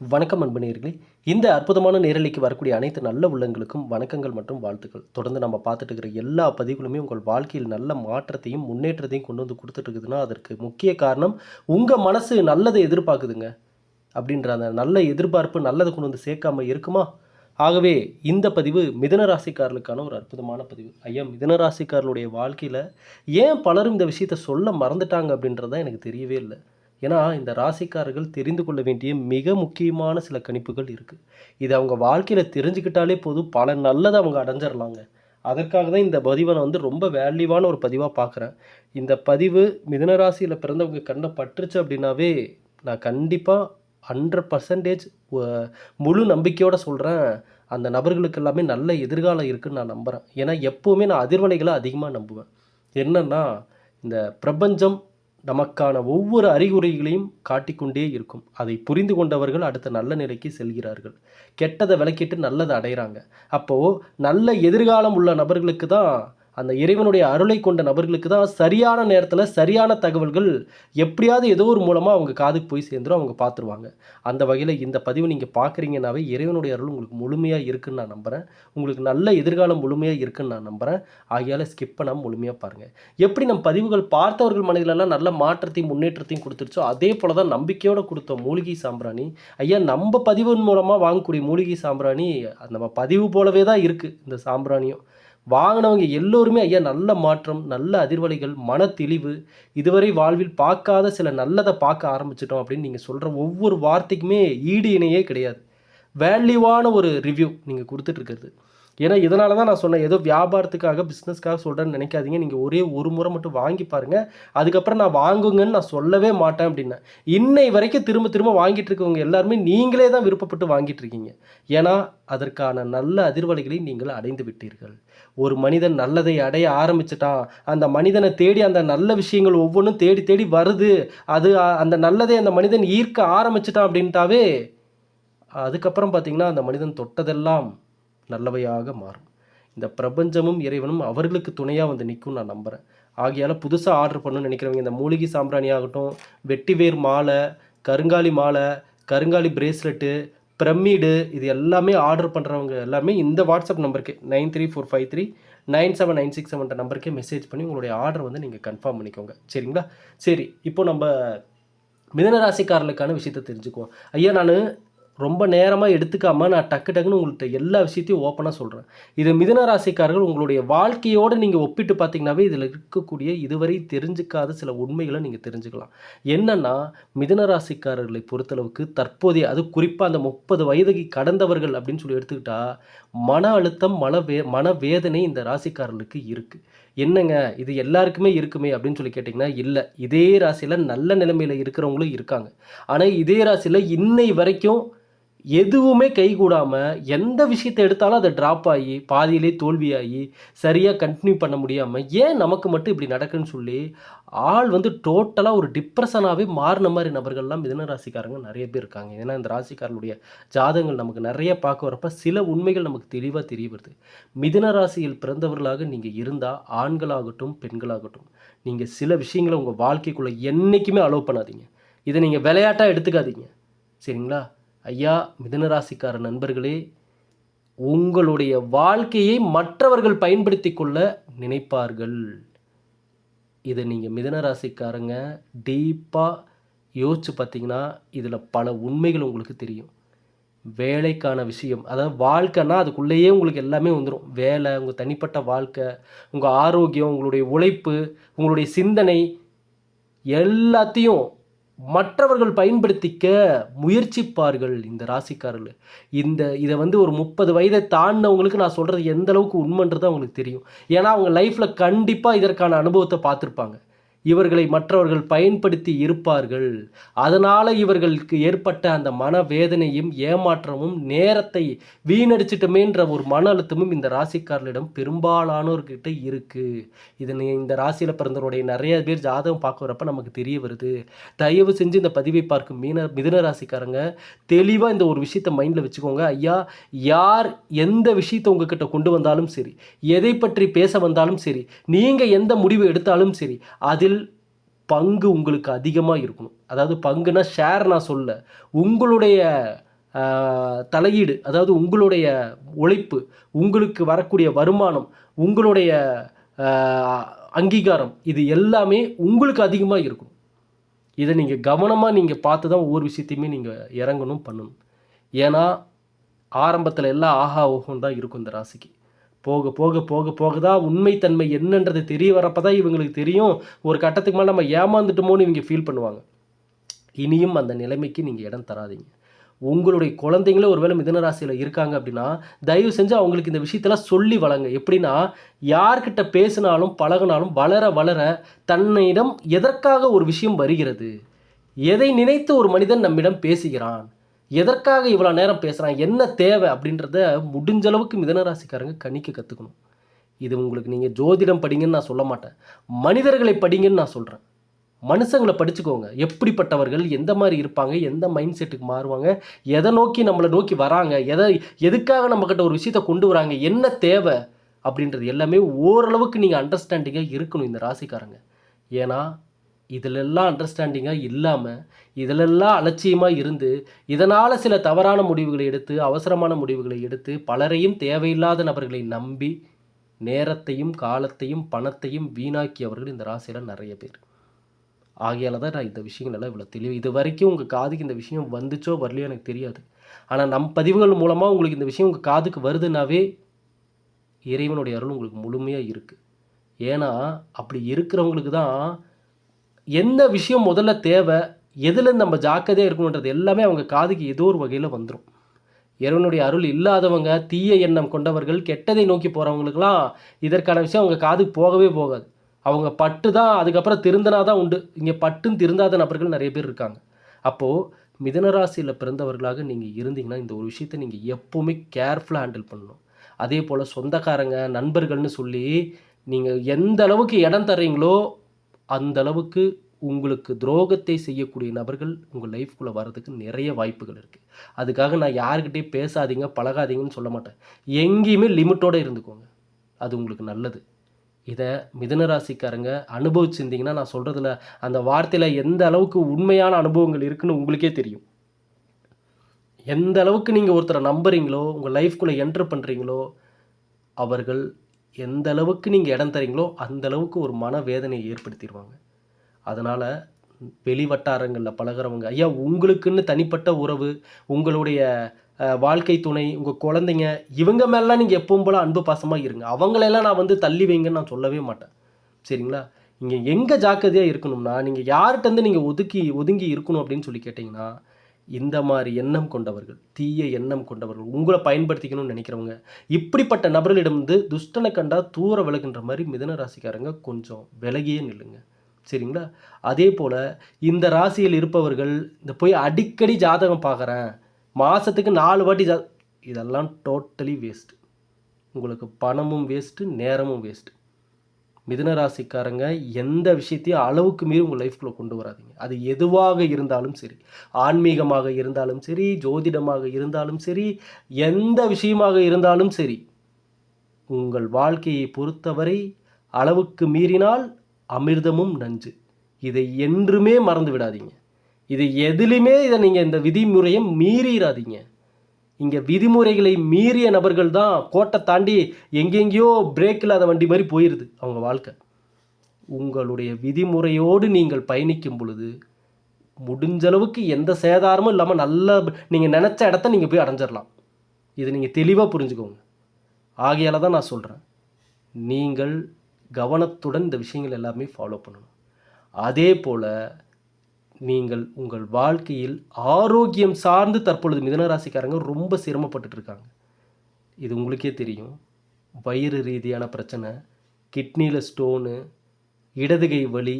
வணக்கம் அன்பு இந்த அற்புதமான நேரலைக்கு வரக்கூடிய அனைத்து நல்ல உள்ளங்களுக்கும் வணக்கங்கள் மற்றும் வாழ்த்துக்கள். தொடர்ந்து நம்ம பார்த்துட்டு இருக்கிற எல்லா பதிவுகளுமே உங்கள் வாழ்க்கையில் நல்ல மாற்றத்தையும் முன்னேற்றத்தையும் கொண்டு வந்து கொடுத்துட்டு இருக்குதுன்னா அதற்கு முக்கிய காரணம் உங்கள் மனசு நல்லதை எதிர்பார்க்குதுங்க. அப்படின்ற அந்த நல்ல எதிர்பார்ப்பு நல்லதை கொண்டு வந்து சேர்க்காம இருக்குமா? ஆகவே இந்த பதிவு மிதனராசிக்காரர்களுக்கான ஒரு அற்புதமான பதிவு. ஐயா மிதனராசிக்காரர்களுடைய வாழ்க்கையில் ஏன் பலரும் இந்த விஷயத்தை சொல்ல மறந்துட்டாங்க அப்படின்றது தான் எனக்கு தெரியவே இல்லை. ஏன்னா இந்த ராசிக்காரர்கள் தெரிந்து கொள்ள வேண்டிய மிக முக்கியமான சில கணிப்புகள் இருக்குது இது அவங்க வாழ்க்கையில் தெரிஞ்சுக்கிட்டாலே போதும் பல நல்லதை அவங்க அடைஞ்சிடலாங்க அதற்காக தான் இந்த பதிவை நான் வந்து ரொம்ப வேல்யூவான ஒரு பதிவாக பார்க்குறேன் இந்த பதிவு மிதனராசியில் பிறந்தவங்க கண்ணை பட்டுருச்சு அப்படின்னாவே நான் கண்டிப்பாக ஹண்ட்ரட் பர்சன்டேஜ் முழு நம்பிக்கையோடு சொல்கிறேன் அந்த நபர்களுக்கு எல்லாமே நல்ல எதிர்காலம் இருக்குதுன்னு நான் நம்புகிறேன் ஏன்னா எப்போவுமே நான் அதிர்வலைகளை அதிகமாக நம்புவேன். என்னென்னா இந்த பிரபஞ்சம் நமக்கான ஒவ்வொரு அறிகுறிகளையும் காட்டிக்கொண்டே இருக்கும். அதை புரிந்து கொண்டவர்கள் அடுத்த நல்ல நிலைக்கு செல்கிறார்கள். கெட்டதை விளக்கிட்டு நல்லதை அடைகிறாங்க. அப்போது நல்ல எதிர்காலம் உள்ள நபர்களுக்கு தான் அந்த இறைவனுடைய அருளை கொண்ட நபர்களுக்கு தான் சரியான நேரத்தில் சரியான தகவல்கள் எப்படியாவது ஏதோ ஒரு மூலமாக அவங்க காதுக்கு போய் சேர்ந்துரும் அவங்க பார்த்துருவாங்க அந்த வகையில் இந்த பதிவு நீங்கள் பார்க்குறீங்கன்னாவே இறைவனுடைய அருள் உங்களுக்கு முழுமையாக இருக்குன்னு நான் நம்புகிறேன் உங்களுக்கு நல்ல எதிர்காலம் முழுமையாக இருக்குன்னு நான் நம்புகிறேன் ஆகையால் ஸ்கிப் பண்ணாமல் முழுமையாக பாருங்கள் எப்படி நம் பதிவுகள் பார்த்தவர்கள் மனதிலெல்லாம் நல்ல மாற்றத்தையும் முன்னேற்றத்தையும் கொடுத்துருச்சோ அதே போல தான் நம்பிக்கையோடு கொடுத்த மூலிகை சாம்பிராணி ஐயா நம்ம பதிவின் மூலமாக வாங்கக்கூடிய மூலிகை சாம்பிராணி நம்ம பதிவு போலவே தான் இருக்குது இந்த சாம்பிராணியும். வாங்கினவங்க எல்லோருமே ஐயா நல்ல மாற்றம் நல்ல அதிர்வலைகள் மன தெளிவு இதுவரை வாழ்வில் பார்க்காத சில நல்லதை பார்க்க ஆரம்பிச்சிட்டோம் அப்படின்னு நீங்கள் சொல்கிற ஒவ்வொரு வார்த்தைக்குமே ஈடு இணையே கிடையாது. வேல்யூவான ஒரு ரிவ்யூ நீங்கள் கொடுத்துட்ருக்கிறது ஏன்னா இதனால தான் நான் சொன்னேன். ஏதோ வியாபாரத்துக்காக பிஸ்னஸ்க்காக சொல்கிறேன்னு நினைக்காதீங்க. நீங்கள் ஒரே ஒரு முறை மட்டும் வாங்கி பாருங்கள் அதுக்கப்புறம் நான் வாங்குங்கன்னு நான் சொல்லவே மாட்டேன் அப்படின்னா இன்னை வரைக்கும் திரும்ப திரும்ப வாங்கிட்டு இருக்கவங்க எல்லாருமே நீங்களே தான் விருப்பப்பட்டு வாங்கிட்டு இருக்கீங்க. ஏன்னா அதற்கான நல்ல அதிர்வலைகளை நீங்கள் அடைந்து விட்டீர்கள். ஒரு மனிதன் நல்லதை அடைய ஆரம்பிச்சிட்டான். அந்த மனிதனை தேடி அந்த நல்ல விஷயங்கள் ஒவ்வொன்றும் தேடி தேடி வருது. அது அந்த நல்லதை அந்த மனிதன் ஈர்க்க ஆரம்பிச்சிட்டான் அப்படின்ட்டாவே அதுக்கப்புறம் பார்த்தீங்கன்னா அந்த மனிதன் தொட்டதெல்லாம் நல்லவையாக மாறும். இந்த பிரபஞ்சமும் இறைவனும் அவர்களுக்கு துணையாக வந்து நிற்கும் நான் நம்புகிறேன் ஆகையால் புதுசாக ஆர்டர் பண்ணணும்னு நினைக்கிறவங்க இந்த மூலிகை சாம்பிராணி ஆகட்டும் வெட்டிவேர் மாலை கருங்காலி மாலை கருங்காலி பிரேஸ்லெட்டு பிரமிடு இது எல்லாமே ஆர்டர் பண்ணுறவங்க எல்லாமே இந்த வாட்ஸ்அப் நம்பருக்கு nine three four five three nine seven nine six செவன்ட்ட நம்பருக்கே மெசேஜ் பண்ணி உங்களுடைய ஆர்டர் வந்து நீங்கள் கன்ஃபார்ம் பண்ணிக்கோங்க. சரிங்களா? சரி இப்போ நம்ம மிதன ராசிக்காரர்களுக்கான விஷயத்தை தெரிஞ்சுக்குவோம். ஐயா நான் ரொம்ப நேரமாக எடுத்துக்காமல் நான் டக்கு டக்குன்னு உங்கள்கிட்ட எல்லா விஷயத்தையும் ஓப்பனாக சொல்கிறேன் இது மிதன ராசிக்காரர்கள் உங்களுடைய வாழ்க்கையோடு நீங்கள் ஒப்பிட்டு பார்த்தீங்கன்னாவே இதில் இருக்கக்கூடிய இதுவரை தெரிஞ்சுக்காத சில உண்மைகளை நீங்கள் தெரிஞ்சுக்கலாம். என்னென்னா மிதன ராசிக்காரர்களை பொறுத்தளவுக்கு தற்போதைய அது குறிப்பாக அந்த முப்பது வயதுக்கு கடந்தவர்கள் அப்படின்னு சொல்லி எடுத்துக்கிட்டா மன அழுத்தம் மன வே மன வேதனை இந்த ராசிக்காரர்களுக்கு இருக்குது என்னங்க இது எல்லாருக்குமே இருக்குமே அப்படின்னு சொல்லி கேட்டிங்கன்னா இல்லை. இதே ராசியில் நல்ல நிலைமையில் இருக்கிறவங்களும் இருக்காங்க. ஆனால் இதே ராசியில் இன்னை வரைக்கும் எதுவுமே கைகூடாமல் எந்த விஷயத்தை எடுத்தாலும் அதை ட்ராப் ஆகி பாதியிலே தோல்வியாகி சரியாக கண்டினியூ பண்ண முடியாமல் ஏன் நமக்கு மட்டும் இப்படி நடக்குன்னு சொல்லி ஆள் வந்து டோட்டலாக ஒரு டிப்ரெஷனாகவே மாறின மாதிரி நபர்கள்லாம் மிதன ராசிக்காரங்க நிறைய பேர் இருக்காங்க. ஏன்னா இந்த ராசிக்காரனுடைய ஜாதகங்கள் நமக்கு நிறைய பார்க்க வரப்ப சில உண்மைகள் நமக்கு தெளிவாக தெரிய வருது. மிதன ராசியில் பிறந்தவர்களாக நீங்கள் இருந்தால் ஆண்களாகட்டும் பெண்களாகட்டும் நீங்கள் சில விஷயங்களை உங்கள் வாழ்க்கைக்குள்ளே என்றைக்குமே அலோவ் பண்ணாதீங்க. இதை நீங்கள் விளையாட்டாக எடுத்துக்காதீங்க. சரிங்களா? ஐயா மிதனராசிக்கார நண்பர்களே உங்களுடைய வாழ்க்கையை மற்றவர்கள் பயன்படுத்தி கொள்ள நினைப்பார்கள். இதை நீங்கள் மிதனராசிக்காரங்க டீப்பாக யோசித்து பார்த்தீங்கன்னா இதில் பல உண்மைகள் உங்களுக்கு தெரியும். வேலைக்கான விஷயம் அதாவது வாழ்க்கைன்னா அதுக்குள்ளேயே உங்களுக்கு எல்லாமே வந்துடும் வேலை உங்கள் தனிப்பட்ட வாழ்க்கை உங்கள் ஆரோக்கியம் உங்களுடைய உழைப்பு உங்களுடைய சிந்தனை எல்லாத்தையும் மற்றவர்கள் பயன்படுத்திக்க முயற்சிப்பார்கள் இந்த ராசிக்காரர்கள். இந்த இதை வந்து ஒரு முப்பது வயதை தாண்டினவங்களுக்கு நான் சொல்கிறது எந்த அளவுக்கு உண்மைன்றது அவங்களுக்கு தெரியும். ஏன்னா அவங்க லைஃப்பில் கண்டிப்பாக இதற்கான அனுபவத்தை பார்த்துருப்பாங்க. இவர்களை மற்றவர்கள் பயன்படுத்தி இருப்பார்கள். அதனால் இவர்களுக்கு ஏற்பட்ட அந்த மனவேதனையும் ஏமாற்றமும் நேரத்தை வீணடிச்சிட்டமேன்ற ஒரு மன அழுத்தமும் இந்த ராசிக்காரர்களிடம் பெரும்பாலானோர்கிட்ட இருக்குது இது இந்த ராசியில் பிறந்தவருடைய நிறைய பேர் ஜாதகம் பார்க்குறப்ப நமக்கு தெரிய வருது. தயவு செஞ்சு இந்த பதிவை பார்க்கும் மீன மிதுன ராசிக்காரங்க தெளிவாக இந்த ஒரு விஷயத்தை மைண்டில் வச்சுக்கோங்க. ஐயா யார் எந்த விஷயத்தை உங்ககிட்ட கொண்டு வந்தாலும் சரி எதை பற்றி பேச வந்தாலும் சரி நீங்கள் எந்த முடிவு எடுத்தாலும் சரி அதில் பங்கு உங்களுக்கு அதிகமாக இருக்கணும். அதாவது பங்குனா ஷேர் நான் சொல்ல உங்களுடைய தலையீடு அதாவது உங்களுடைய உழைப்பு உங்களுக்கு வரக்கூடிய வருமானம் உங்களுடைய அங்கீகாரம் இது எல்லாமே உங்களுக்கு அதிகமாக இருக்கும் இதை நீங்கள் கவனமாக நீங்கள் பார்த்து தான் ஒவ்வொரு விஷயத்தையுமே நீங்கள் இறங்கணும் பண்ணணும். ஏன்னா ஆரம்பத்தில் எல்லாம் ஆஹா ஓஹோன்னு தான் இருக்கும் இந்த ராசிக்கு. போக போக போக போக தான் உண்மைத்தன்மை என்னன்றது தெரிய வரப்போ தான் இவங்களுக்கு தெரியும். ஒரு கட்டத்துக்கு மேலே நம்ம ஏமாந்துட்டோமோன்னு இவங்க ஃபீல் பண்ணுவாங்க. இனியும் அந்த நிலைமைக்கு நீங்கள் இடம் தராதீங்க. உங்களுடைய குழந்தைங்களே ஒருவேளை மிதுன ராசியில் இருக்காங்க அப்படின்னா தயவு செஞ்சு அவங்களுக்கு இந்த விஷயத்தெல்லாம் சொல்லி வளங்க எப்படின்னா யார்கிட்ட பேசினாலும் பழகினாலும் வளர வளர தன்னிடம் எதற்காக ஒரு விஷயம் வருகிறது? எதை நினைத்து ஒரு மனிதன் நம்மிடம் பேசுகிறான்? எதற்காக இவ்வளோ நேரம் பேசுகிறான் என்ன தேவை? அப்படின்றத முடிஞ்ச அளவுக்கு மிதனராசிக்காரங்க கணிக்க கற்றுக்கணும் இது உங்களுக்கு நீங்கள் ஜோதிடம் படிங்கன்னு நான் சொல்ல மாட்டேன். மனிதர்களை படிங்கன்னு நான் சொல்கிறேன் மனுஷங்களை படிச்சுக்கோங்க. எப்படிப்பட்டவர்கள்? எந்த மாதிரி இருப்பாங்க? எந்த மைண்ட் செட்டுக்கு மாறுவாங்க? எதை நோக்கி நம்மளை நோக்கி வராங்க? எதை எதுக்காக நம்மக்கிட்ட ஒரு விஷயத்தை கொண்டு வராங்க? என்ன தேவை? அப்படின்றது எல்லாமே ஓரளவுக்கு நீங்கள் அண்டர்ஸ்டாண்டிங்காக இருக்கணும் இந்த ராசிக்காரங்க. ஏன்னா இதிலெல்லாம் அண்டர்ஸ்டாண்டிங்காக இல்லாமல் இதிலெல்லாம் அலட்சியமாக இருந்து இதனால் சில தவறான முடிவுகளை எடுத்து அவசரமான முடிவுகளை எடுத்து பலரையும் தேவையில்லாத நபர்களை நம்பி நேரத்தையும் காலத்தையும் பணத்தையும் வீணாக்கியவர்கள் இந்த ராசியில் நிறைய பேர். ஆகையால் தான் நான் இந்த விஷயங்கள் எல்லாம் இவ்வளோ தெளிவு இது வரைக்கும் உங்கள் காதுக்கு இந்த விஷயம் வந்துச்சோ வரலையோ எனக்கு தெரியாது. ஆனால் நம் பதிவுகள் மூலமாக உங்களுக்கு இந்த விஷயம் உங்கள் காதுக்கு வருதுனாவே இறைவனுடைய அருள் உங்களுக்கு முழுமையாக இருக்குது ஏன்னா அப்படி இருக்கிறவங்களுக்கு தான் எந்த விஷயம் முதல்ல தேவை எதில் நம்ம ஜாக்கிரதையாக இருக்கணுன்றது எல்லாமே அவங்க காதுக்கு ஏதோ ஒரு வகையில் வந்துடும் இறைவனுடைய அருள் இல்லாதவங்க தீய எண்ணம் கொண்டவர்கள் கெட்டதை நோக்கி போகிறவங்களுக்குலாம் இதற்கான விஷயம் அவங்க காதுக்கு போகவே போகாது. அவங்க பட்டு தான் அதுக்கப்புறம் திருந்தனா தான் உண்டு. இங்கே பட்டுன்னு திருந்தாத நபர்கள் நிறைய பேர் இருக்காங்க. அப்போது மிதனராசியில் பிறந்தவர்களாக நீங்கள் இருந்தீங்கன்னா இந்த ஒரு விஷயத்தை நீங்கள் எப்போவுமே கேர்ஃபுல்லாக ஹேண்டில் பண்ணணும். அதே போல் சொந்தக்காரங்க நண்பர்கள்னு சொல்லி நீங்கள் எந்த அளவுக்கு இடம் தர்றீங்களோ அந்த அளவுக்கு உங்களுக்கு துரோகத்தை செய்யக்கூடிய நபர்கள் உங்கள் லைஃப்குள்ளே வர்றதுக்கு நிறைய வாய்ப்புகள் இருக்குது அதுக்காக நான் யாருக்கிட்டேயும் பேசாதீங்க பழகாதீங்கன்னு சொல்ல மாட்டேன். எங்கேயுமே லிமிட்டோடு இருந்துக்கோங்க. அது உங்களுக்கு நல்லது. இதை மிதனராசிக்காரங்க அனுபவிச்சிருந்தீங்கன்னா நான் சொல்கிறதுல அந்த வார்த்தையில் எந்த அளவுக்கு உண்மையான அனுபவங்கள் இருக்குன்னு உங்களுக்கே தெரியும். எந்த அளவுக்கு நீங்கள் ஒருத்தரை நம்புறீங்களோ உங்கள் லைஃப்குள்ளே என்ட்ரு பண்ணுறீங்களோ அவர்கள் எந்த அளவுக்கு நீங்கள் இடம் தரீங்களோ அந்த அளவுக்கு ஒரு மனவேதனையை ஏற்படுத்திடுவாங்க அதனால் வெளி வட்டாரங்களில் பழகுறவங்க ஐயா உங்களுக்குன்னு தனிப்பட்ட உறவு உங்களுடைய வாழ்க்கை துணை உங்கள் குழந்தைங்க இவங்க மேலாம் நீங்கள் எப்பவும் போல் அன்பு பாசமாக இருங்க. அவங்களெல்லாம் நான் வந்து தள்ளி வைங்கன்னு நான் சொல்லவே மாட்டேன். சரிங்களா? இங்கே எங்கே ஜாக்கிரதையாக இருக்கணும்னா நீங்கள் யார்கிட்டருந்து நீங்கள் ஒதுக்கி ஒதுங்கி இருக்கணும் அப்படின்னு சொல்லி கேட்டிங்கன்னா இந்த மாதிரி எண்ணம் கொண்டவர்கள் தீய எண்ணம் கொண்டவர்கள் உங்களை பயன்படுத்திக்கணும்னு நினைக்கிறவங்க இப்படிப்பட்ட நபர்களிடமிருந்து துஷ்டனை கண்டா தூர விலகுன்ற மாதிரி மிதன ராசிக்காரங்க கொஞ்சம் விலகியே நில்லுங்க. சரிங்களா? அதே போல் இந்த ராசியில் இருப்பவர்கள் இந்த போய் அடிக்கடி ஜாதகம் பார்க்குறேன் மாதத்துக்கு நாலு வாட்டி ஜா இதெல்லாம் டோட்டலி வேஸ்ட் உங்களுக்கு பணமும் வேஸ்ட்டு நேரமும் வேஸ்ட்டு மிதுன ராசிக்காரங்க எந்த விஷயத்தையும் அளவுக்கு மீறி உங்கள் லைஃப்குள்ளே கொண்டு வராதீங்க. அது எதுவாக இருந்தாலும் சரி ஆன்மீகமாக இருந்தாலும் சரி ஜோதிடமாக இருந்தாலும் சரி எந்த விஷயமாக இருந்தாலும் சரி உங்கள் வாழ்க்கையை பொறுத்தவரை அளவுக்கு மீறினால் அமிர்தமும் நஞ்சு. இதை என்றுமே மறந்து விடாதீங்க. இது எதுலையுமே இதை நீங்கள் இந்த விதிமுறையை மீறிடாதீங்க இங்கே விதிமுறைகளை மீறிய நபர்கள் தான் கோட்டை தாண்டி எங்கெங்கேயோ பிரேக் இல்லாத வண்டி மாதிரி போயிடுது அவங்க வாழ்க்கை. உங்களுடைய விதிமுறையோடு நீங்கள் பயணிக்கும் பொழுது முடிஞ்சளவுக்கு எந்த சேதாரமும் இல்லாமல் நல்ல நீங்கள் நினச்ச இடத்த நீங்கள் போய் அடைஞ்சிடலாம் இதை நீங்கள் தெளிவாக புரிஞ்சுக்கோங்க. ஆகையால் தான் நான் சொல்கிறேன் நீங்கள் கவனத்துடன் இந்த விஷயங்கள் எல்லாமே ஃபாலோ பண்ணணும். அதே போல் நீங்கள் உங்கள் வாழ்க்கையில் ஆரோக்கியம் சார்ந்து தற்பொழுது மிதனராசிக்காரங்க ரொம்ப சிரமப்பட்டுட்டு இருக்காங்க இது உங்களுக்கே தெரியும். வயிறு ரீதியான பிரச்சனை கிட்னியில் ஸ்டோனு இடதுகை வலி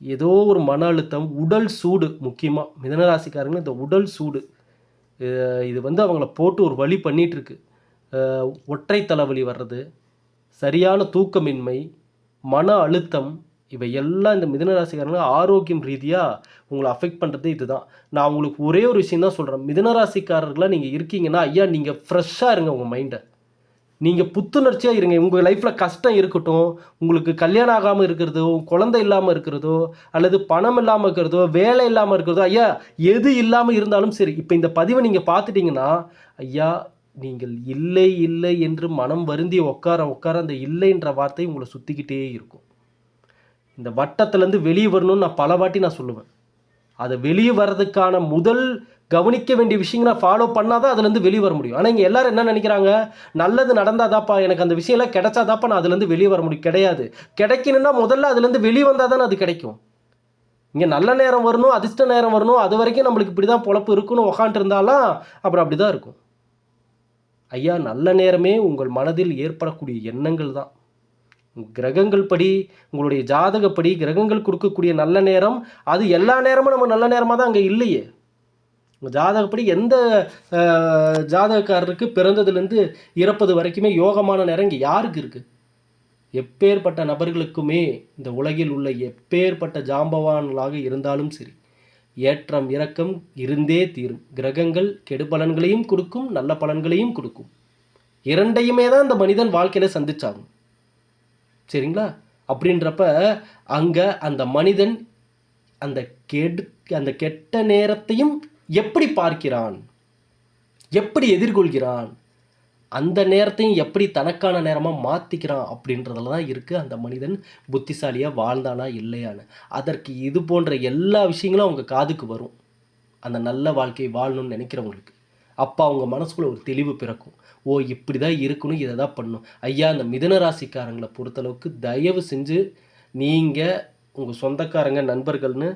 ஏதோ ஒரு மன அழுத்தம் உடல் சூடு முக்கியமாக மிதனராசிக்காரங்க இந்த உடல் சூடு இது வந்து அவங்கள போட்டு ஒரு வழி பண்ணிகிட்ருக்கு ஒற்றை தலைவலி வர்றது சரியான தூக்கமின்மை மன அழுத்தம் இவை எல்லாம் இந்த மிதனராசிக்காரங்க ஆரோக்கியம் ரீதியாக உங்களை அஃபெக்ட் பண்ணுறது இதுதான். நான் உங்களுக்கு ஒரே ஒரு விஷயம் தான் சொல்கிறேன் மிதனராசிக்காரர்களாக நீங்கள் இருக்கீங்கன்னா ஐயா நீங்கள் ஃப்ரெஷ்ஷாக இருங்க உங்கள் மைண்டை நீங்கள் புத்துணர்ச்சியாக இருங்க. உங்கள் லைஃப்பில் கஷ்டம் இருக்கட்டும் உங்களுக்கு கல்யாணம் ஆகாமல் இருக்கிறதோ குழந்தை இல்லாமல் இருக்கிறதோ அல்லது பணம் இல்லாமல் இருக்கிறதோ வேலை இல்லாமல் இருக்கிறதோ ஐயா எது இல்லாமல் இருந்தாலும் சரி இப்போ இந்த பதிவை நீங்கள் பார்த்துட்டிங்கன்னா ஐயா நீங்கள் இல்லை இல்லை என்று மனம் வருந்தி உட்கார உட்கார அந்த இல்லைன்ற வார்த்தை உங்களை சுற்றிக்கிட்டே இருக்கும். இந்த வட்டத்துலேருந்து வெளியே வரணும்னு நான் பல வாட்டி நான் சொல்லுவேன். அதை வெளியே வர்றதுக்கான முதல் கவனிக்க வேண்டிய விஷயங்களை ஃபாலோ பண்ணால் தான் அதுலேருந்து வெளியே வர முடியும். ஆனால் இங்கே எல்லோரும் என்ன நினைக்கிறாங்க? நல்லது நடந்தாதாப்பா எனக்கு அந்த விஷயம்லாம் கிடைச்சாதாப்பா நான் அதுலேருந்து வெளியே வர முடியும். கிடையாது. கிடைக்கணும்னா முதல்ல அதுலேருந்து வெளியே வந்தால் தானே அது கிடைக்கும். இங்கே நல்ல நேரம் வரணும் அதிர்ஷ்ட நேரம் வரணும் அது வரைக்கும் நம்மளுக்கு இப்படி தான் பொழப்பு இருக்குன்னு உக்காண்ட்டிருந்தாலாம் அப்புறம் அப்படி தான் இருக்கும். ஐயா நல்ல நேரமே உங்கள் மனதில் ஏற்படக்கூடிய எண்ணங்கள் தான். கிரகங்கள் படி உங்களுடைய ஜாதகப்படி கிரகங்கள் கொடுக்கக்கூடிய நல்ல நேரம் அது எல்லா நேரமும் நம்ம நல்ல நேரமாக தான் அங்கே இல்லையே. உங்கள் ஜாதகப்படி எந்த ஜாதகக்காரருக்கு பிறந்ததுலேருந்து இறப்பது வரைக்குமே யோகமான நேரம் இங்கே யாருக்கு இருக்குது எப்பேற்பட்ட நபர்களுக்குமே இந்த உலகில் உள்ள எப்பேற்பட்ட ஜாம்பவான்களாக இருந்தாலும் சரி ஏற்றம் இறக்கம் இருந்தே தீரும். கிரகங்கள் கெடுபலன்களையும் கொடுக்கும் நல்ல பலன்களையும் கொடுக்கும். இரண்டையுமே தான் இந்த மனிதன் வாழ்க்கையில் சந்திச்சாகும் சரிங்களா? அப்படின்றப்ப அங்கே அந்த மனிதன் அந்த கெடு அந்த கெட்ட நேரத்தையும் எப்படி பார்க்கிறான்? எப்படி எதிர்கொள்கிறான்? அந்த நேரத்தையும் எப்படி தனக்கான நேரமாக மாற்றிக்கிறான் அப்படின்றதுல தான் இருக்குது அந்த மனிதன் புத்திசாலியாக வாழ்ந்தானா இல்லையான்னு. அதற்கு இது போன்ற எல்லா விஷயங்களும் அவங்க காதுக்கு வரும். அந்த நல்ல வாழ்க்கையை வாழணும்னு நினைக்கிறவங்களுக்கு. அப்போ அவங்க மனசுக்குள்ளே ஒரு தெளிவு பிறக்கும். ஓ இப்படி தான் இருக்கணும் இதை தான் பண்ணணும். ஐயா அந்த மிதன ராசிக்காரங்களை பொறுத்தளவுக்கு தயவு செஞ்சு நீங்கள் உங்கள் சொந்தக்காரங்க நண்பர்கள்னு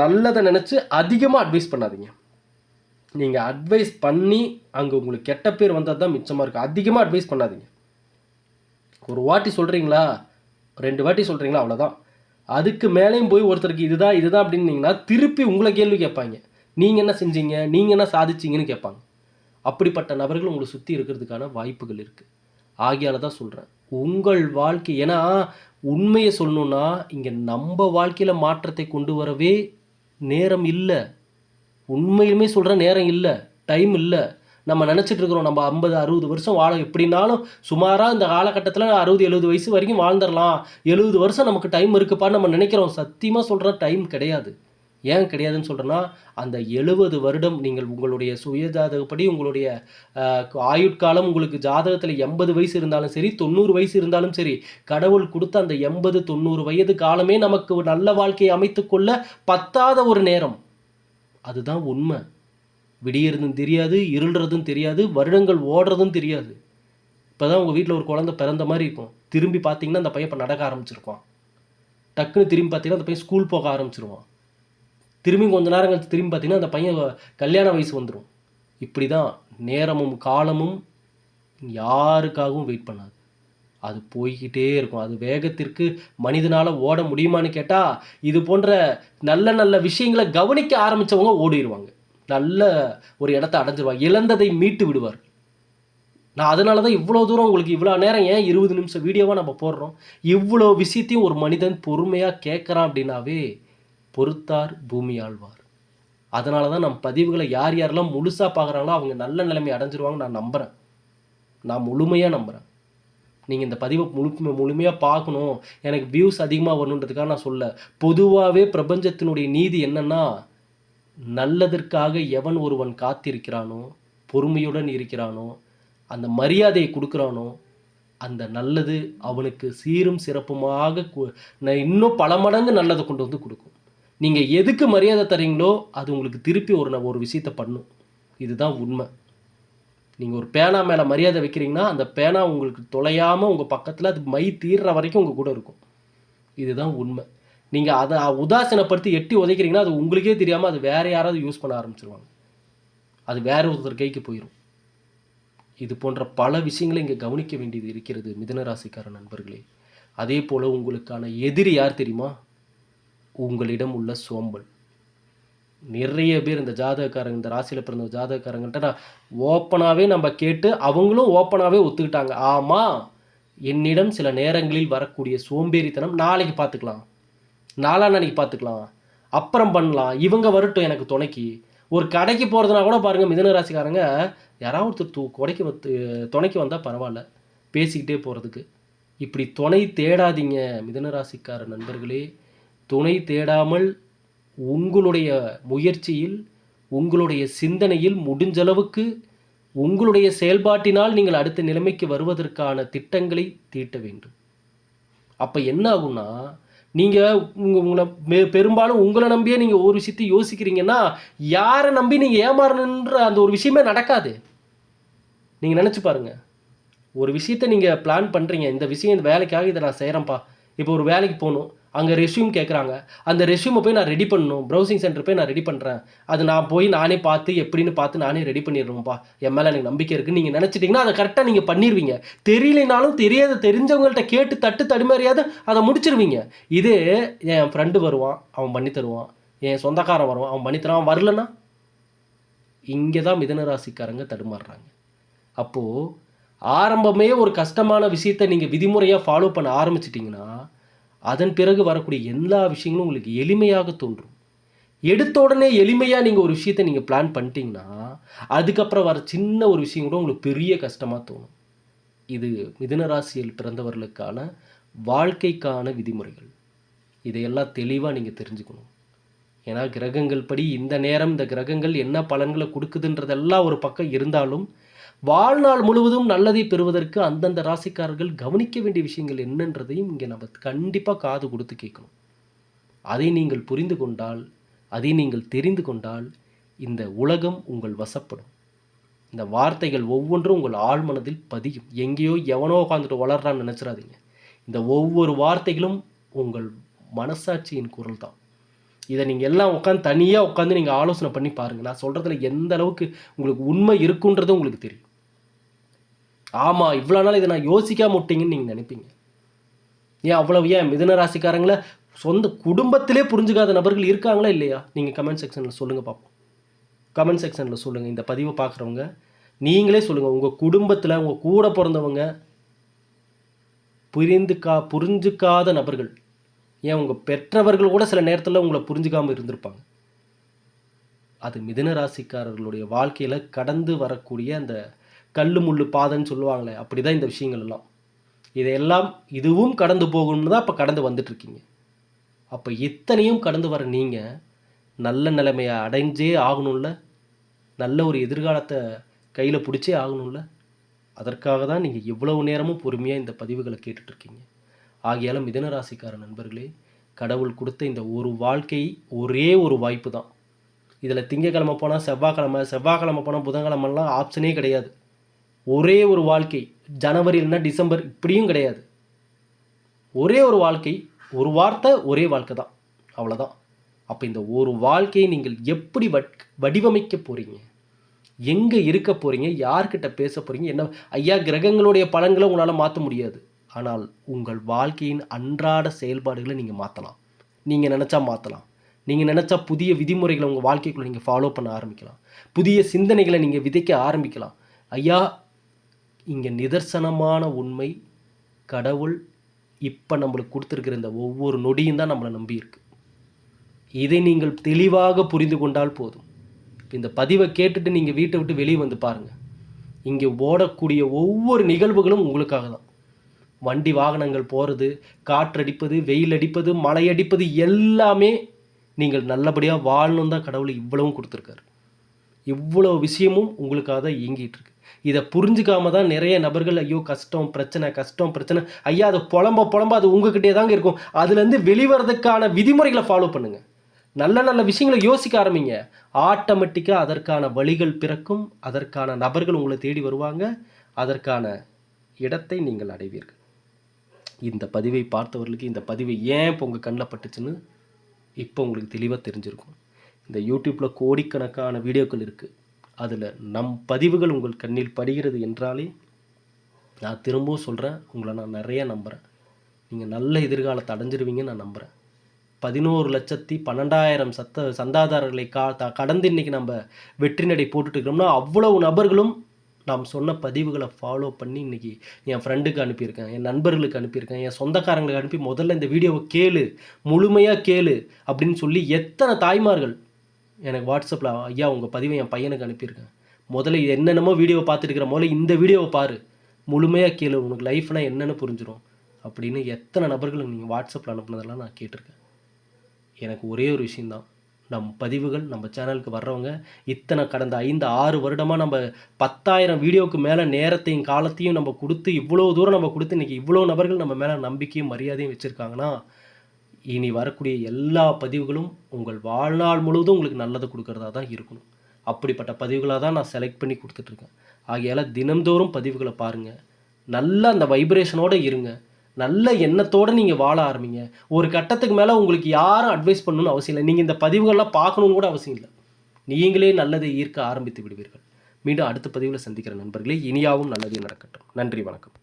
நல்லதை நினச்சி அதிகமாக அட்வைஸ் பண்ணாதீங்க. நீங்கள் அட்வைஸ் பண்ணி அங்கே உங்களுக்கு கெட்ட பேர் வந்தால் தான் மிச்சமாக இருக்கும். அதிகமாக அட்வைஸ் பண்ணாதீங்க. ஒரு வாட்டி சொல்கிறீங்களா ரெண்டு வாட்டி சொல்கிறீங்களா அவ்வளோதான் அதுக்கு மேலேயும் போய் ஒருத்தருக்கு இதுதான் இதுதான் அப்படின்னீங்கன்னா திருப்பி உங்களை கேள்வி கேட்பாங்க. நீங்கள் என்ன செஞ்சீங்க? நீங்கள் என்ன சாதிச்சீங்கன்னு கேட்பாங்க. அப்படிப்பட்ட நபர்கள் உங்களை சுற்றி இருக்கிறதுக்கான வாய்ப்புகள் இருக்குது ஆகியால தான் சொல்கிறேன் உங்கள் வாழ்க்கை ஏன்னா உண்மையை சொல்லணும்னா இங்கே நம்ம வாழ்க்கையில் மாற்றத்தை கொண்டு வரவே நேரம் இல்லை. உண்மையிலுமே சொல்கிற நேரம் இல்லை. டைம் இல்லை. நம்ம நினச்சிட்டு இருக்கிறோம் நம்ம ஐம்பது அறுபது வருஷம் வாழ. எப்படினாலும் சுமாராக இந்த காலகட்டத்தில் அறுபது எழுபது வயசு வரைக்கும் வாழ்ந்துடலாம். எழுபது வருஷம் நமக்கு டைம் இருக்குப்பான்னு நம்ம நினைக்கிறோம். சத்தியமாக சொல்கிற டைம் கிடையாது. ஏன் கிடையாதுன்னு சொல்கிறேன்னா அந்த எழுபது வருடம் நீங்கள் உங்களுடைய சுய ஜாதகப்படி உங்களுடைய ஆயுட்காலம் உங்களுக்கு ஜாதகத்தில் எண்பது வயசு இருந்தாலும் சரி தொண்ணூறு வயசு இருந்தாலும் சரி கடவுள் கொடுத்த அந்த எண்பது தொண்ணூறு வயது காலமே நமக்கு ஒரு நல்ல வாழ்க்கையை அமைத்துக்கொள்ள பத்தாத ஒரு நேரம். அதுதான் உண்மை. விடியறதும் தெரியாது இருள்றதும் தெரியாது வருடங்கள் ஓடுறதும் தெரியாது. இப்போ தான் உங்கள் வீட்டில் ஒரு குழந்தை பிறந்த மாதிரி இருக்கும். திரும்பி பார்த்தீங்கன்னா அந்த பையன் இப்போ நடக்க ஆரம்பிச்சிருக்கான். டக்குன்னு திரும்பி பார்த்தீங்கன்னா அந்த பையன் ஸ்கூல் போக ஆரம்பிச்சிருவான். திரும்பி கொஞ்ச நேரம் கழிச்சு திரும்பி பார்த்தீங்கன்னா அந்த பையன் கல்யாண வயசு வந்துடும் இப்படி தான் நேரமும் காலமும் யாருக்காகவும் வெயிட் பண்ணாது. அது போய்கிட்டே இருக்கும். அது வேகத்திற்கு மனிதனால் ஓட முடியுமான்னு கேட்டால் இது போன்ற நல்ல நல்ல விஷயங்களை கவனிக்க ஆரம்பித்தவங்க ஓடிடுவாங்க நல்ல ஒரு இடத்த அடைஞ்சிருவாங்க. இழந்ததை மீட்டு விடுவார் நான் அதனால தான் இவ்வளோ தூரம் உங்களுக்கு இவ்வளோ நேரம் ஏன் இருபது நிமிஷம் வீடியோவாக நம்ம போடுறோம்? இவ்வளோ விஷயத்தையும் ஒரு மனிதன் பொறுமையாக கேட்குறான் அப்படின்னாவே பொறுத்தார் பூமி ஆழ்வார். அதனால தான் நம்ம பதிவுகளை யார் யாரெல்லாம் முழுசாக பார்க்குறாங்களோ அவங்க நல்ல நிலைமை அடைஞ்சிருவாங்க நான் நம்புகிறேன் நான் முழுமையாக நம்புகிறேன் நீங்கள் இந்த பதிவை முழு முழுமையாக பார்க்கணும். எனக்கு வியூஸ் அதிகமாக வரணுன்றதுக்காக நான் சொல்ல பொதுவாகவே பிரபஞ்சத்தினுடைய நீதி என்னென்னா நல்லதற்காக எவன் ஒருவன் காத்திருக்கிறானோ பொறுமையுடன் இருக்கிறானோ அந்த மரியாதையை கொடுக்குறானோ அந்த நல்லது அவனுக்கு சீரும் சிறப்புமாக இன்னும் பல மடங்கு நல்லதை கொண்டு வந்து கொடுக்கும். நீங்கள் எதுக்கு மரியாதை தரீங்களோ அது உங்களுக்கு திருப்பி ஒரு ந- ஒரு விஷயத்தை பண்ணும். இதுதான் உண்மை. நீங்கள் ஒரு பேனா மேலே மரியாதை வைக்கிறீங்கன்னா அந்த பேனா உங்களுக்கு தொலையாமல் உங்கள் பக்கத்தில் அது மை தீர்ற வரைக்கும் உங்கள் கூட இருக்கும். இதுதான் உண்மை. நீங்கள் அதை உதாசீனப்படுத்தி எட்டி உதைக்கிறீங்கன்னா அது உங்களுக்கே தெரியாமல் அது வேறு யாராவது யூஸ் பண்ண ஆரம்பிச்சிருவாங்க. அது வேறு ஒருத்தர் கைக்கு போயிடும் இது போன்ற பல விஷயங்களை இங்கே கவனிக்க வேண்டியது இருக்கிறது மிதனராசிக்கார நண்பர்களே. அதே போல் உங்களுக்கான எதிரி யார் தெரியுமா? உங்களிடம் உள்ள சோம்பல். நிறைய பேர் இந்த ஜாதகக்காரங்க இந்த ராசியில் பிறந்த ஜாதகக்காரங்கள்ட்ட நான் ஓப்பனாகவே நம்ம கேட்டு அவங்களும் ஓப்பனாகவே ஒத்துக்கிட்டாங்க. ஆமாம் என்னிடம் சில நேரங்களில் வரக்கூடிய சோம்பேறித்தனம் நாளைக்கு பார்த்துக்கலாம். நாளான்னைக்கு பார்த்துக்கலாம். அப்புறம் பண்ணலாம். இவங்க வரட்டும் எனக்கு துணைக்கு. ஒரு கடைக்கு போகிறதுனா கூட பாருங்கள் மிதன ராசிக்காரங்க யாராவது ஒருத்தர் தூ கொடைக்கு வந்து துணைக்கு வந்தால் பரவாயில்ல. பேசிக்கிட்டே போகிறதுக்கு இப்படி துணை தேடாதீங்க மிதனராசிக்கார நண்பர்களே. துணை தேடாமல் உங்களுடைய முயற்சியில் உங்களுடைய சிந்தனையில் முடிஞ்சளவுக்கு உங்களுடைய செயல்பாட்டினால் நீங்கள் அடுத்த நிலைமைக்கு வருவதற்கான திட்டங்களை தீட்ட வேண்டும். அப்போ என்ன ஆகும்னா நீங்கள் உங்கள் உங்களை மே பெரும்பாலும் உங்களை நம்பியே நீங்கள் ஒரு விஷயத்தை யோசிக்கிறீங்கன்னா யாரை நம்பி நீங்கள் ஏமாறணுன்ற அந்த ஒரு விஷயமே நடக்காது. நீங்கள் நினச்சி பாருங்கள் ஒரு விஷயத்தை நீங்கள் பிளான் பண்ணுறீங்க இந்த விஷயம் இந்த வேலைக்காக இதை நான் செய்கிறேன்ப்பா இப்போ ஒரு வேலைக்கு போகணும். அங்கே ரெஸ்யூம் கேட்குறாங்க அந்த ரெஸ்யூமை போய் நான் ரெடி பண்ணணும். ப்ரௌசிங் சென்டர் போய் நான் ரெடி பண்ணுறேன் அது நான் போய் நானே பார்த்து எப்படின்னு பார்த்து நானே ரெடி பண்ணிடுறோம்ப்பா என் மேலே எனக்கு நம்பிக்கை இருக்குன்னு நீங்கள் நினச்சிட்டிங்கன்னா அதை கரெக்டாக நீங்கள் பண்ணிடுவீங்க தெரியலைனாலும் தெரியாத தெரிஞ்சவங்கள்ட்ட கேட்டு தட்டு தடுமாறியாவது அதை முடிச்சிருவீங்க. இதே என் ஃப்ரெண்டு வருவான் அவன் பண்ணி தருவான். என் சொந்தக்காரன் வருவான் அவன் பண்ணி தருவான். அவன் வரலன்னா? இங்கே தான் மிதன ராசிக்காரங்க தடுமாறுறாங்க. அப்போது ஆரம்பமே ஒரு கஷ்டமான விஷயத்தை நீங்கள் விதிமுறையாக ஃபாலோ பண்ண ஆரம்பிச்சிட்டிங்கன்னா அதன் பிறகு வரக்கூடிய எல்லா விஷயங்களும் உங்களுக்கு எளிமையாக தோன்றும். எடுத்த உடனே எளிமையாக நீங்கள் ஒரு விஷயத்தை நீங்கள் பிளான் பண்ணிட்டீங்கன்னா அதுக்கப்புறம் வர சின்ன ஒரு விஷயம் கூட உங்களுக்கு பெரிய கஷ்டமாக தோணும். இது மிதுன ராசியில் பிறந்தவர்களுக்கான வாழ்க்கைக்கான விதிமுறைகள். இதையெல்லாம் தெளிவாக நீங்கள் தெரிஞ்சுக்கணும். ஏன்னா கிரகங்கள் படி இந்த நேரம் இந்த கிரகங்கள் என்ன பலன்களை கொடுக்குதுன்றதெல்லாம் ஒரு பக்கம் இருந்தாலும் வாழ்நாள் முழுவதும் நல்லதை பெறுவதற்கு அந்தந்த ராசிக்காரர்கள் கவனிக்க வேண்டிய விஷயங்கள் என்னன்றதையும் இங்கே நம்ம கண்டிப்பாக காது கொடுத்து கேட்கணும். அதை நீங்கள் புரிந்து கொண்டால் அதை நீங்கள் தெரிந்து கொண்டால் இந்த உலகம் உங்கள் வசப்படும். இந்த வார்த்தைகள் ஒவ்வொன்றும் உங்கள் ஆழ்மனதில் பதியும். எங்கேயோ எவனோ உட்காந்துட்டு வளர்றான்னு நினச்சிடாதீங்க. இந்த ஒவ்வொரு வார்த்தைகளும் உங்கள் மனசாட்சியின் குரல் தான் இதை நீங்கள் எல்லாம் உட்காந்து தனியாக உட்காந்து நீங்கள் ஆலோசனை பண்ணி பாருங்கள் நான் சொல்கிறதுல எந்த அளவுக்கு உங்களுக்கு உண்மை இருக்குன்றது உங்களுக்கு தெரியும். ஆமாம் இவ்வளோ நாள் இதை நான் யோசிக்காம விட்டீங்கன்னு நீங்கள் நினைப்பீங்க. ஏன் அவ்வளவு ஏன் மிதுன ராசிக்காரங்கள சொந்த குடும்பத்திலே புரிஞ்சுக்காத நபர்கள் இருக்காங்களா இல்லையா? நீங்கள் கமெண்ட் செக்ஷனில் சொல்லுங்கள் பார்ப்போம் கமெண்ட் செக்ஷனில் சொல்லுங்கள் இந்த பதிவை பார்க்குறவங்க நீங்களே சொல்லுங்கள் உங்கள் குடும்பத்தில் உங்கள் கூட பிறந்தவங்க புரிந்துக்கா புரிஞ்சுக்காத நபர்கள் ஏன் உங்கள் பெற்றவர்கள் கூட சில நேரத்தில் உங்களை புரிஞ்சுக்காமல் இருந்திருப்பாங்க. அது மிதன ராசிக்காரர்களுடைய வாழ்க்கையில் கடந்து வரக்கூடிய அந்த கல்லு முள்ளு பாதைன்னு சொல்லுவாங்களே அப்படி தான் இந்த விஷயங்கள் எல்லாம். இதையெல்லாம் இதுவும் கடந்து போகணும்னு தான் இப்போ கடந்து வந்துட்டுருக்கீங்க. அப்போ இத்தனையும் கடந்து வர நீங்கள் நல்ல நிலைமையை அடைஞ்சே ஆகணும்ல? நல்ல ஒரு எதிர்காலத்தை கையில் பிடிச்சே ஆகணும்ல? அதற்காக தான் நீங்கள் இவ்வளவு நேரமும் பொறுமையாக இந்த பதிவுகளை கேட்டுட்ருக்கீங்க ஆகையால மிதனராசிக்கார நண்பர்களே கடவுள் கொடுத்த இந்த ஒரு வாழ்க்கை ஒரே ஒரு வாய்ப்பு தான் இதில் திங்கக்கிழமை போனால் செவ்வாய்க்கிழமை செவ்வாய்க்கிழமை போனால் புதன்கிழமெல்லாம் ஆப்ஷனே கிடையாது. ஒரே ஒரு வாழ்க்கை ஜனவரி இல்லைன்னா டிசம்பர் இப்படியும் கிடையாது. ஒரே ஒரு வாழ்க்கை ஒரு வார்த்தை ஒரே வாழ்க்கை தான் அவ்வளோதான் அப்போ இந்த ஒரு வாழ்க்கையை நீங்கள் எப்படி வட் வடிவமைக்க போகிறீங்க எங்கே இருக்க போகிறீங்க யார்கிட்ட பேச போகிறீங்க என்ன ஐயா கிரகங்களுடைய பலன்களை உங்களால் மாற்ற முடியாது. ஆனால் உங்கள் வாழ்க்கையின் அன்றாட செயல்பாடுகளை நீங்கள் மாற்றலாம் நீங்கள் நினச்சா மாற்றலாம் நீங்கள் நினச்சா புதிய விதிமுறைகளை உங்கள் வாழ்க்கைக்குள்ளே நீங்கள் ஃபாலோ பண்ண ஆரம்பிக்கலாம். புதிய சிந்தனைகளை நீங்கள் விதைக்க ஆரம்பிக்கலாம். ஐயா இங்கே நிதர்சனமான உண்மை கடவுள் இப்போ நம்மளுக்கு கொடுத்துருக்கிற இந்த ஒவ்வொரு நொடியும் தான் நம்மளை நம்பியிருக்கு இதை நீங்கள் தெளிவாக புரிந்து கொண்டால் போதும். இந்த பதிவை கேட்டுட்டு நீங்கள் வீட்டை விட்டு வெளியே வந்து பாருங்கள் இங்கே ஓடக்கூடிய ஒவ்வொரு நிகழ்வுகளும் உங்களுக்காக தான். வண்டி வாகனங்கள் போகிறது காற்றடிப்பது வெயில் அடிப்பது மழை அடிப்பது எல்லாமே நீங்கள் நல்லபடியாக வாழணும் தான் கடவுள் இவ்வளவும் கொடுத்துருக்காரு. இவ்வளோ விஷயமும் உங்களுக்காக தான் இயங்கிட்டு இருக்கு. இதை புரிஞ்சுக்காம தான் நிறைய நபர்கள் ஐயோ கஷ்டம் பிரச்சனை கஷ்டம் பிரச்சனை. ஐயா அதை புலம்ப புலம்ப அது உங்ககிட்டே தாங்க இருக்கும். அதுலேருந்து வெளிவரதுக்கான விதிமுறைகளை ஃபாலோ பண்ணுங்க. நல்ல நல்ல விஷயங்களை யோசிக்க ஆரம்பிங்க. ஆட்டோமேட்டிக்காக அதற்கான வழிகள் பிறக்கும். அதற்கான நபர்கள் உங்களை தேடி வருவாங்க. அதற்கான இடத்தை நீங்கள் அடைவீர்கள். இந்த பதிவை பார்த்தவர்களுக்கு இந்த பதிவு ஏன் இப்போ உங்கள் கண்ணில் பட்டுச்சுன்னு இப்போ உங்களுக்கு தெளிவாக தெரிஞ்சிருக்கும். இந்த யூடியூப்பில் கோடிக்கணக்கான வீடியோக்கள் இருக்குது அதில் நம் பதிவுகள் உங்கள் கண்ணில் படுகிறது என்றாலே நான் திரும்பவும் சொல்கிறேன் உங்களை நான் நிறைய நம்புகிறேன் நீங்கள் நல்ல எதிர்காலத்தை அடைஞ்சிருவீங்கன்னு நான் நம்புகிறேன் பதினோரு லட்சத்தி பன்னெண்டாயிரம் சத்த சந்தாதாரர்களை கா த கடந்து இன்றைக்கி நம்ம வெற்றி நடை போட்டுட்டு இருக்கிறோம்னா அவ்வளவு நபர்களும் நாம் சொன்ன பதிவுகளை ஃபாலோ பண்ணி இன்றைக்கி என் ஃப்ரெண்டுக்கு அனுப்பியிருக்கேன் என் நண்பர்களுக்கு அனுப்பியிருக்கேன் என் சொந்தக்காரங்களுக்கு அனுப்பி முதல்ல இந்த வீடியோவை கேளு முழுமையாக கேளு அப்படின்னு சொல்லி எத்தனை தாய்மார்கள் எனக்கு வாட்ஸ்அப்பில் ஐயா உங்கள் பதிவை என் பையனுக்கு அனுப்பியிருக்கேன். முதல்ல என்னென்னமோ வீடியோவை பார்த்துருக்குற முதல்ல இந்த வீடியோவை பாரு. முழுமையாக கேளு உனக்கு லைஃப்னால் என்னென்னு புரிஞ்சிடும் அப்படின்னு எத்தனை நபர்களுக்கு நீங்கள் வாட்ஸ்அப்பில் அனுப்புனதெல்லாம் நான் கேட்டிருக்கேன். எனக்கு ஒரே ஒரு விஷயந்தான் நம் பதிவுகள் நம்ம சேனலுக்கு வர்றவங்க இத்தனை கடந்த ஐந்து ஆறு வருடமாக நம்ம பத்தாயிரம் வீடியோவுக்கு மேலே நேரத்தையும் காலத்தையும் நம்ம கொடுத்து இவ்வளோ தூரம் நம்ம கொடுத்து இன்றைக்கி இவ்வளோ நபர்கள் நம்ம மேலே நம்பிக்கையும் மரியாதையும் வச்சுருக்காங்கன்னா இனி வரக்கூடிய எல்லா பதிவுகளும் உங்கள் வாழ்நாள் முழுவதும் உங்களுக்கு நல்லது கொடுக்கறதா தான் இருக்கணும். அப்படிப்பட்ட பதிவுகளாக தான் நான் செலக்ட் பண்ணி கொடுத்துட்ருக்கேன் ஆகையால் தினம்தோறும் பதிவுகளை பாருங்கள் நல்லா அந்த வைப்ரேஷனோடு இருங்க. நல்ல எண்ணத்தோடு நீங்கள் வாழ ஆரம்பிங்க. ஒரு கட்டத்துக்கு மேலே உங்களுக்கு யாரும் அட்வைஸ் பண்ணணும்னு அவசியம் இல்லை. நீங்கள் இந்த பதிவுகள்லாம் பார்க்கணுன்னு கூட அவசியம் இல்லை. நீங்களே நல்லதை ஈர்க்க ஆரம்பித்து விடுவீர்கள். மீண்டும் அடுத்த பதிவில் சந்திக்கிற நண்பர்களே இனியாவும் நல்லதே நடக்கட்டும். நன்றி வணக்கம்.